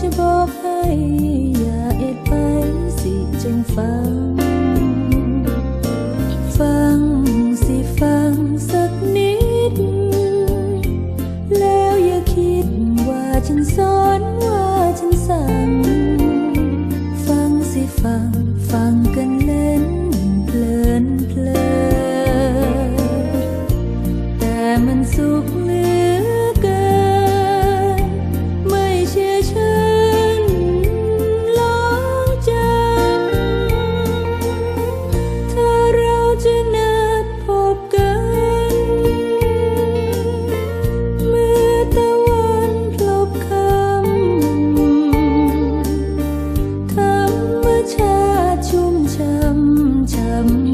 จะบอกให้อย่าเอ็ดไปสิจงฟัง ฟังสิฟังสักนิด แล้วอย่าคิดว่าฉันสอนว่าฉันสั่ง ฟังสิฟังฟังกันเล่นเพลินเพลินแต่มันสุข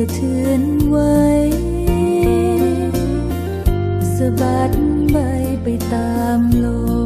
สะเทือนไว้สะบัดใบไปตามลม